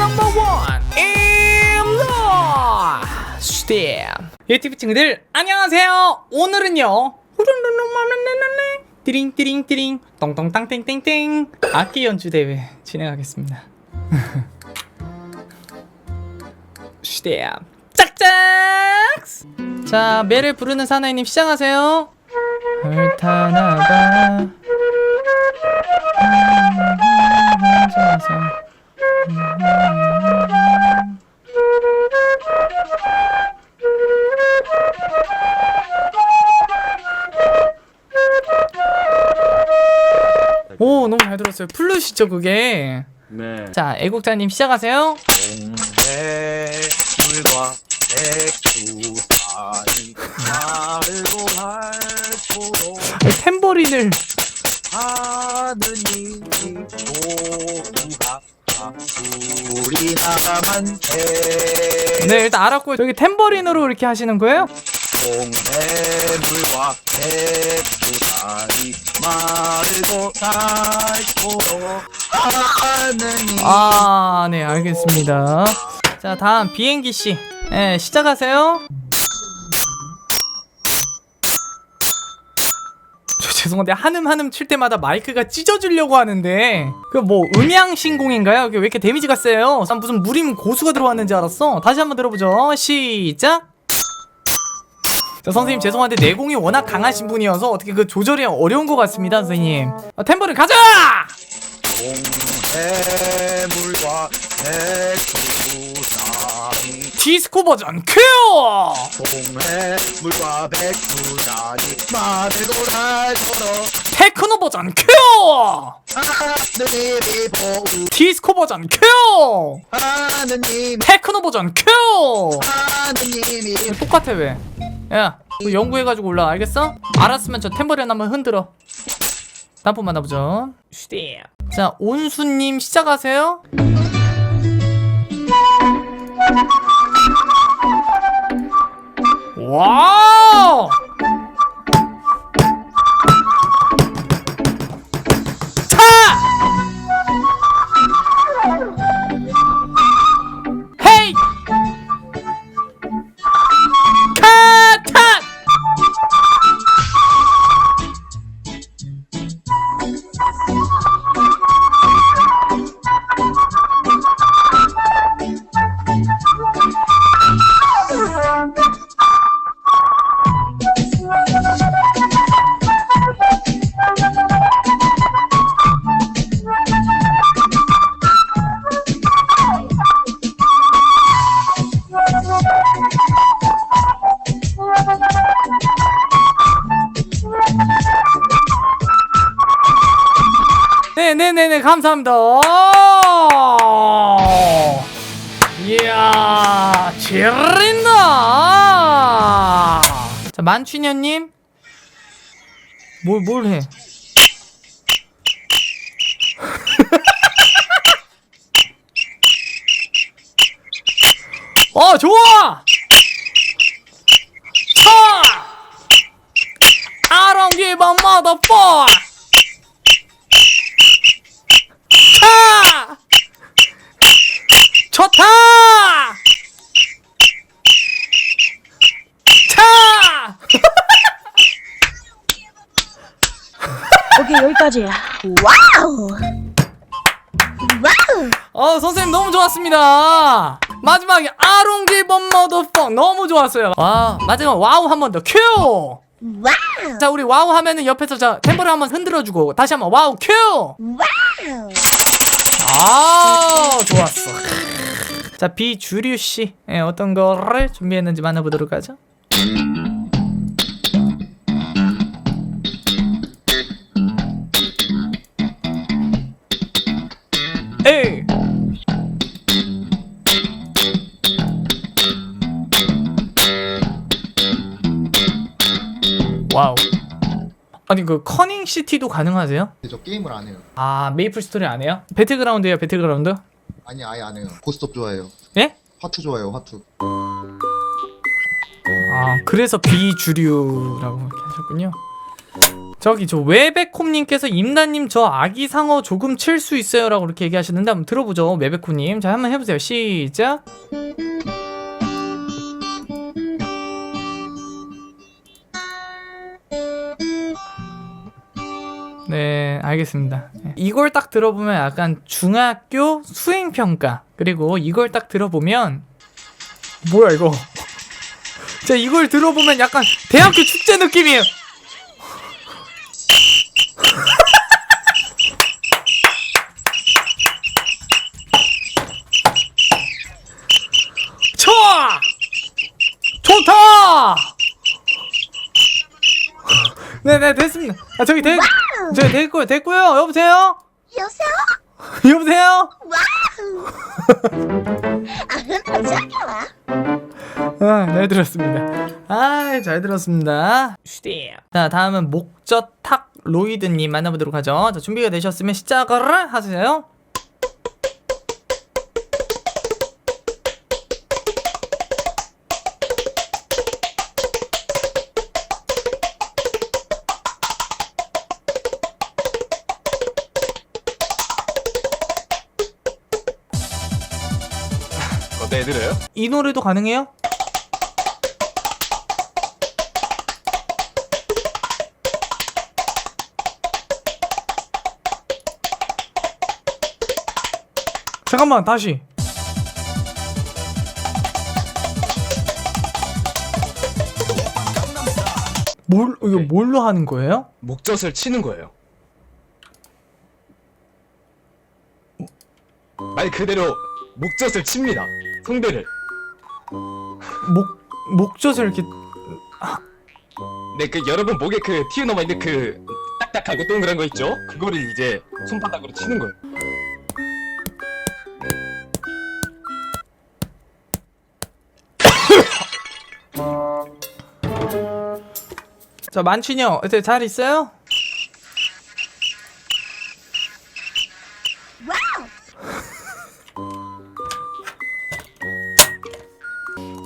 넘버 원 임로 스텝 유튜브 친구들 안녕하세요 오늘은요 후루루루마루루루루 띠링 띠링 띠링 똥똥땅 땡땡땡 악기 연주 대회 진행하겠습니다 스텝 짝짝 자 매를 부르는 사나이님 시작하세요 혼자서 오 너무 잘 들었어요. 플루시죠 그게? 네. 자 애국자님 시작하세요. 동해물과 백두산이 나르고 닳도록 탬버린을 하느님이 보호하 우리 나라만해. 네 일단 알았고 여기 탬버린으로 이렇게 하시는 거예요? 동해물과 백두산이 마르고 닳도록 아네 알겠습니다. 자 다음 비행기 씨. 네, 시작하세요 죄송한데 한음 한음 칠 때마다 마이크가 찢어지려고 하는데 그 뭐 음향 신공인가요? 왜 이렇게 데미지가 세요? 난 무슨 무림 고수가 들어왔는지 알았어 다시 한번 들어보죠 시작 자 선생님 죄송한데 내공이 워낙 강하신 분이어서 어떻게 그 조절이 어려운 것 같습니다 선생님 아, 템버린 가자! 동해물과 백두산이 디스코 버전 큐! 동해물과 백두산이 마르고 닳도록 테크노 버전 큐! 하느님이 보호 디스코 버전 큐! 하느님 테크노 버전 큐! 하느님이 똑같아 왜? 야, 그 연구해가지고 올라 알겠어? 알았으면 저 템버린 한번 흔들어. 다음 번 만나보죠. 슈디. 자, 온수님 시작하세요. 와 네네네네 감사합니다. 이야 지린다. 자 만춘현님 뭘 뭘 해? 어 좋아. 차. I don't motherfucker. 차! 좋다! 차! 오케이 여기까지야. 와우. 와우. 어 선생님 너무 좋았습니다 마지막에 아롱기 범 머더펑 너무 좋았어요 와 마지막 와우 한 번 더 큐! 와우. 자 우리 와우 하면은 옆에서 자 템포를 한번 흔들어주고 다시 한번 와우 큐! 와우. 아 좋았어 자 비주류 씨 예, 어떤 거를 준비했는지 만나보도록 하죠 아니 그 커닝 시티도 가능하세요? 근데 저 게임을 안 해요. 아 메이플 스토리 안 해요? 배틀그라운드예요 배틀그라운드? 아니 아예 안 해요. 고스톱 좋아해요. 예? 화투 좋아해요. 화투. 아 그래서 비주류라고 하셨군요 저기 저 외백홈님께서 임나님 저 아기 상어 조금 칠 수 있어요라고 이렇게 얘기하시는데 한번 들어보죠 외백홈님 자 한번 해보세요 시작 네 알겠습니다 네. 이걸 딱 들어보면 약간 중학교 수행 평가 그리고 이걸 딱 들어보면 뭐야 이거 자 이걸 들어보면 약간 대학교 축제 느낌이에요 좋아! 좋다! 네네 됐습니다. 아 저기 됐 저기 됐고요 됐고요 여보세요 여보세요? 여보세요 와우! 아, 흔들어 잠깐만. 아잘 들었습니다. 아 잘 들었습니다. 자 다음은 목젖탁 로이드님 만나보도록 하죠. 자 준비가 되셨으면 시작을 하세요. 어때 들어요? 이 노래도 가능해요? 잠깐만 다시 뭘 이거 네. 뭘로 하는 거예요? 목젖을 치는 거예요. 말 그대로 목젖을 칩니다. 성대를. 목 목젖을 이렇게 네, 그 여러분 목에 그 튀어나와 있는 그 딱딱하고 동그란 거 있죠? 그거를 이제 손바닥으로 치는 거예요. 자 만춘이요 어때 잘 있어요?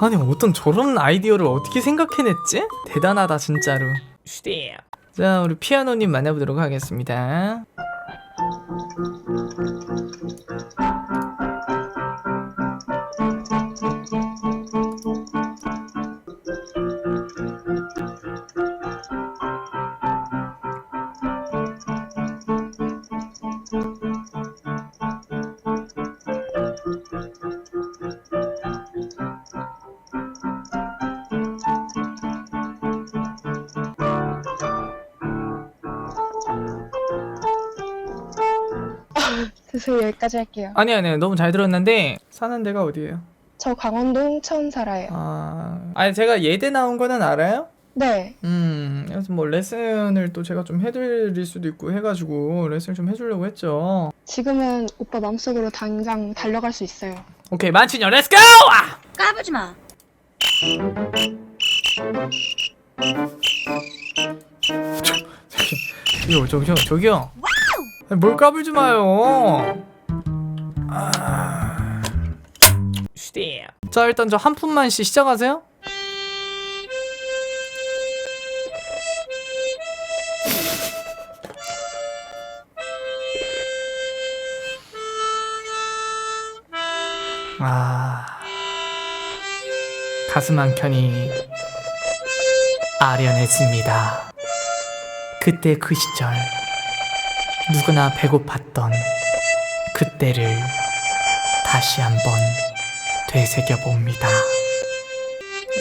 아니 어떤 저런 아이디어를 어떻게 생각해냈지? 대단하다 진짜로. 자 우리 피아노님 만나보도록 하겠습니다 죄송해요 여기까지 할게요 아니 아니 너무 잘 들었는데 사는 데가 어디예요? 저 강원도 홍천 살아요 아 아니 제가 예대 나온 거는 알아요? 네 음, 그래서 뭐 레슨을 또 제가 좀 해드릴 수도 있고 해가지고 레슨 좀 해주려고 했죠. 지금은 오빠 마음속으로 당장 달려갈 수 있어요 오케이, 만취녀, 렛츠고! 아! 까부지 마. 저기요, 저기요, 저기요. 뭘 까불지 마요. 아... 자, 일단 저 한 푼만 씨 시작하세요. 아 가슴 한 켠이 아련해집니다. 그때 그 시절 누구나 배고팠던 그때를 다시 한번 되새겨 봅니다.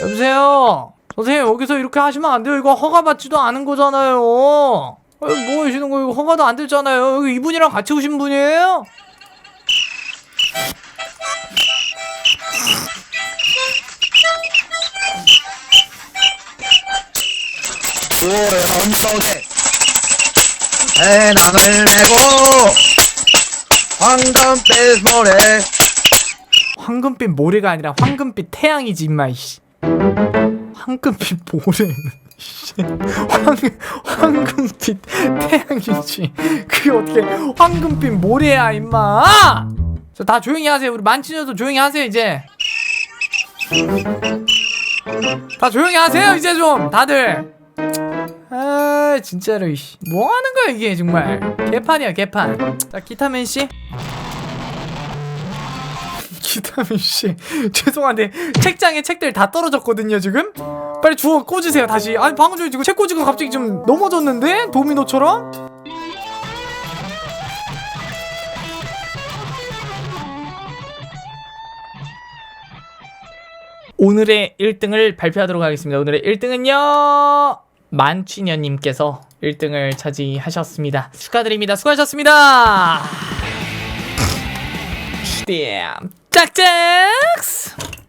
여보세요. 선생님 여기서 이렇게 하시면 안 돼요. 이거 허가 받지도 않은 거잖아요. 아니, 뭐 하시는 거예요? 이거 허가도 안 됐잖아요. 여기 이분이랑 같이 오신 분이에요? 오랜 언덕에 배낭을 메고 황금빛 모래. 황금빛 모래가 아니라 황금빛 태양이지 임마 황금빛 모래는 씨. 황, 황금빛 태양이지. 그게 어떻게 황금빛 모래야 임마! 자, 다 조용히 하세요. 우리 만취녀도 조용히 하세요 이제. 다 조용히 하세요 이제 좀 다들 아 진짜로 이씨. 뭐 하는 거야 이게 정말. 개판이야 개판. 자 기타맨 씨. 기타맨 씨. 죄송한데 책장에 책들 다 떨어졌거든요 지금? 빨리 주워 꽂으세요 다시. 아니 방금 전에 지금 책 꽂이가 갑자기 좀 넘어졌는데? 도미노처럼? 오늘의 1등을 발표하도록 하겠습니다. 오늘의 1등은요. 만취년님께서 1등을 차지하셨습니다. 축하드립니다. 수고하셨습니다. damn. 짝짝스!